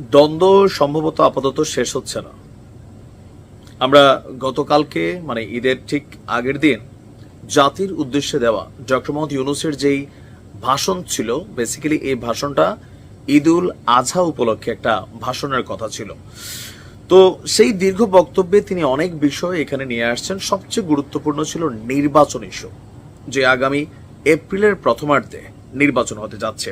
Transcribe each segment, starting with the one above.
দ্বন্দ্ব সম্ভবত আপাতত শেষ হচ্ছে না। আমরা গতকালকে মানে ঈদের ঠিক আগের দিন, জাতির উদ্দেশ্যে দেওয়া ডক্টর মোহাম্মদ ইউনুসের যেই ভাষণ ছিল বেসিক্যালি এই ভাষণটা ঈদুল আজহা উপলক্ষে একটা ভাষণের কথা ছিল। তো সেই দীর্ঘ বক্তব্যে তিনি অনেক বিষয় এখানে নিয়ে আসছেন। সবচেয়ে গুরুত্বপূর্ণ ছিল নির্বাচন ইস্যু যে আগামী এপ্রিলের প্রথমার্ধে নির্বাচন হতে যাচ্ছে।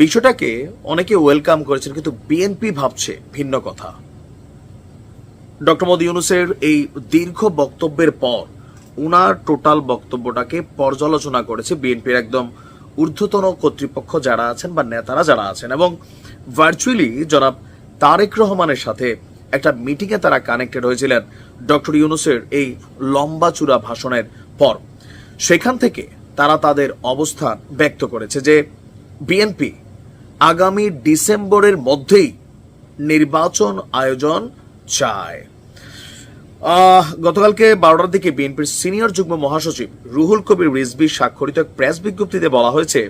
বিষয়টাকে অনেকে ওয়েলকাম করেছেন, কিন্তু বিএনপি ভাবছে ভিন্ন কথা। ডক্টর মোদী ইউনুসের এই দীর্ঘ বক্তব্যের পর উনার টোটাল বক্তব্যটাকে পর্যালোচনা করেছে বিএনপির একদম ঊর্ধ্বতন কর্তৃপক্ষ যারা আছেন বা নেতারা যারা আছেন। এবং ভার্চুয়ালি জনাব তারেক রহমানের সাথে একটা মিটিংয়ে তারা কানেক্টেড হয়েছিলেন ডক্টর ইউনুসের এই লম্বা চূড়া ভাষণের পর। সেখান থেকে তারা তাদের অবস্থান ব্যক্ত করেছে যে বিএনপি আগামী ডিসেম্বরের মধ্যেই নির্বাচন আয়োজন চায়। গতকালকে বারোটার দিকে বিএনপির সিনিয়র যুগ্ম মহাসচিব রুহুল কবির রিজবি স্বাক্ষরিত এক প্রেস বিজ্ঞপ্তিতে বলা হয়েছে,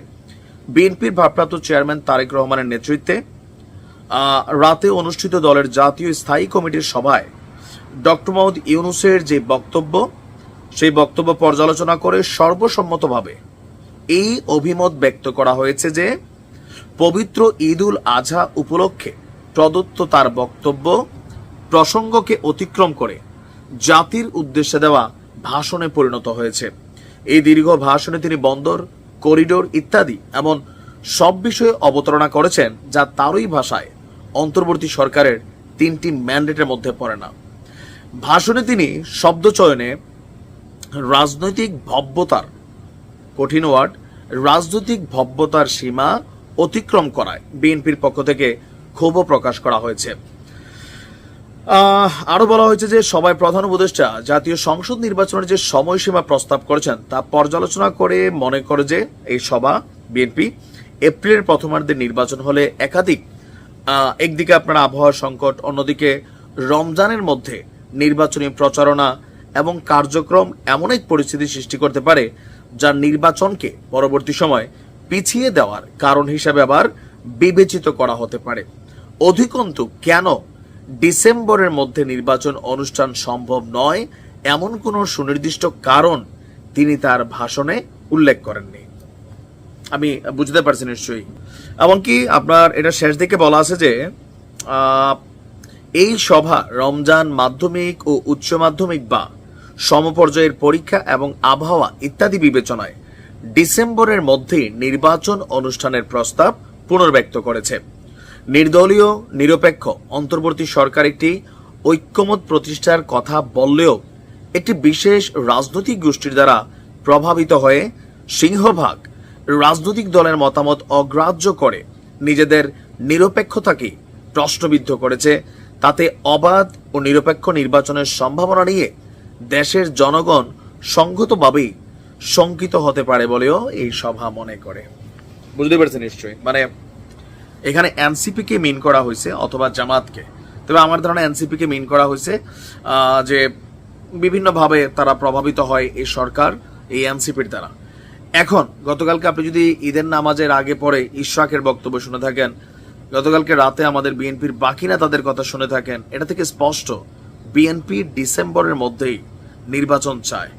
বিএনপির ভারপ্রাপ্ত চেয়ারম্যান তারেক রহমানের নেতৃত্বে রাতে অনুষ্ঠিত দলের জাতীয় স্থায়ী কমিটির সভায় ডক্টর মোহাম্মদ ইউনুসের যে বক্তব্য, সেই বক্তব্য পর্যালোচনা করে সর্বসম্মতভাবে এই অভিমত ব্যক্ত করা হয়েছে যে পবিত্র ঈদ উল আজহা উপলক্ষে প্রদত্ত তার বক্তব্য, প্রসঙ্গকে অতিক্রম করে জাতির উদ্দেশ্যে দেওয়া ভাষণে পরিণত হয়েছে। এই দীর্ঘ ভাষণে তিনি বন্দর, করিডোর ইত্যাদি এমন সব বিষয়ে অবতারণা করেছেন যা তারই ভাষায় অন্তর্বর্তী সরকারের তিনটি ম্যান্ডেটের মধ্যে পড়ে না। ভাষণে তিনি শব্দ চয়নে রাজনৈতিক ভব্যতার, কঠিন ওয়ার্ড রাজনৈতিক ভব্যতার সীমা অতিক্রম করায়। বিএনপির পক্ষ থেকে ক্ষোভও প্রকাশ করা হয়েছে। আহ, আরও বলা হয়েছে যে সবাই প্রধান উপদেষ্টা জাতীয় সংসদ নির্বাচনের যে সময়সীমা প্রস্তাব করেছেন তা পর্যালোচনা করে মনে করে যে এই সভা বিএনপি এপ্রিলের প্রথমার্ধে নির্বাচন হলে একাধিক একদিকে আপনার আবহাওয়া সংকট অন্যদিকে রমজানের মধ্যে নির্বাচনী প্রচারণা এবং কার্যক্রম এমন এক পরিস্থিতি সৃষ্টি করতে পারে যা নির্বাচনকে পরবর্তী সময় পিছিয়ে দেওয়ার কারণ হিসাবে আবার বিবেচিত করা হতে পারে। অধিকন্তু, কেন ডিসেম্বরের মধ্যে নির্বাচন অনুষ্ঠান সম্ভব নয় এমন কোনো সুনির্দিষ্ট কারণ তিনি তার ভাষণে উল্লেখ করেননি? আমি বুঝতে পারছি নিশ্চয়ই। এমনকি আপনার এটা শেষ দিকে বলা আছে যে এই সভা রমজান মাধ্যমিক ও উচ্চ মাধ্যমিক বা সমপর্যায়ের পরীক্ষা এবং আবহাওয়া ইত্যাদি বিবেচনায় ডিসেম্বরের মধ্যে নির্বাচন অনুষ্ঠানের প্রস্তাব পুনর্ব্যক্ত করেছে। নির্দলীয়, নিরপেক্ষ, অন্তর্বর্তী সরকার একটি ঐক্যমত প্রতিষ্ঠার কথা বললেও একটি বিশেষ রাজনৈতিক গোষ্ঠীর দ্বারা প্রভাবিত হয়ে সিংহভাগ রাজনৈতিক দলের মতামত অগ্রাহ্য করে নিজেদের নিরপেক্ষতাকে প্রশ্নবিদ্ধ করেছে। তাতে অবাধ ও নিরপেক্ষ নির্বাচনের সম্ভাবনা নিয়ে দেশের জনগণ সংগতভাবেই শঙ্কিত হতে পারে বলেও এই সভা মনে করে। বুঝতে পারছেন নিশ্চয়ই। মানে এখানে এনসিপি কে মিন করা হয়েছে অথবা জামাতকে। তবে আমার ধারণা এনসিপি কে মিন করা হয়েছে যে বিভিন্নভাবে তারা প্রভাবিত হয় এই সরকার এই এনসিপির দ্বারা। এখন গতকালকে আপনি যদি ঈদের নামাজের আগে পরে ইশরাকের বক্তব্য শুনে থাকেন গতকালকে রাতে আমাদের বিএনপির বাকি নেতাদের কথা শুনে থাকেন এটা থেকে স্পষ্ট বিএনপি ডিসেম্বরের মধ্যেই নির্বাচন চায়।